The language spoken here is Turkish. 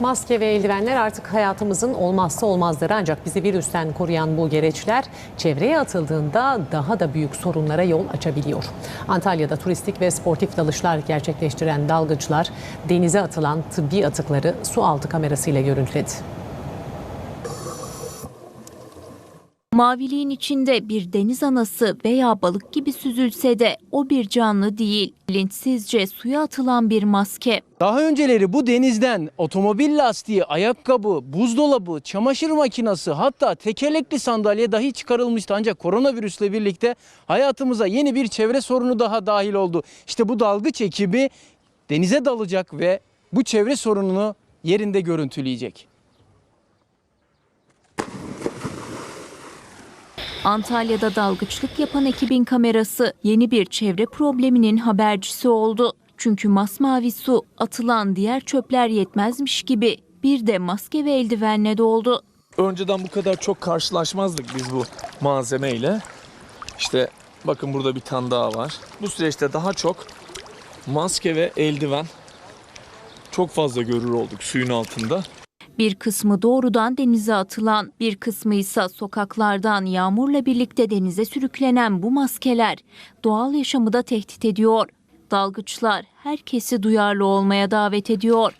Maske ve eldivenler artık hayatımızın olmazsa olmazları ancak bizi virüsten koruyan bu gereçler çevreye atıldığında daha da büyük sorunlara yol açabiliyor. Antalya'da turistik ve sportif dalışlar gerçekleştiren dalgıçlar denize atılan tıbbi atıkları su altı kamerasıyla görüntüledi. Maviliğin içinde bir deniz anası veya balık gibi süzülse de o bir canlı değil. Bilinçsizce suya atılan bir maske. Daha önceleri bu denizden otomobil lastiği, ayakkabı, buzdolabı, çamaşır makinesi hatta tekerlekli sandalye dahi çıkarılmıştı. Ancak koronavirüsle birlikte hayatımıza yeni bir çevre sorunu daha dahil oldu. İşte bu dalgıç ekibi denize dalacak ve bu çevre sorununu yerinde görüntüleyecek. Antalya'da dalgıçlık yapan ekibin kamerası yeni bir çevre probleminin habercisi oldu. Çünkü masmavi su atılan diğer çöpler yetmezmiş gibi bir de maske ve eldivenle doldu. Önceden bu kadar çok karşılaşmazdık biz bu malzemeyle. İşte bakın burada bir tane daha var. Bu süreçte daha çok maske ve eldiven çok fazla görür olduk suyun altında. Bir kısmı doğrudan denize atılan, bir kısmı ise sokaklardan yağmurla birlikte denize sürüklenen bu maskeler doğal yaşamı da tehdit ediyor. Dalgıçlar herkesi duyarlı olmaya davet ediyor.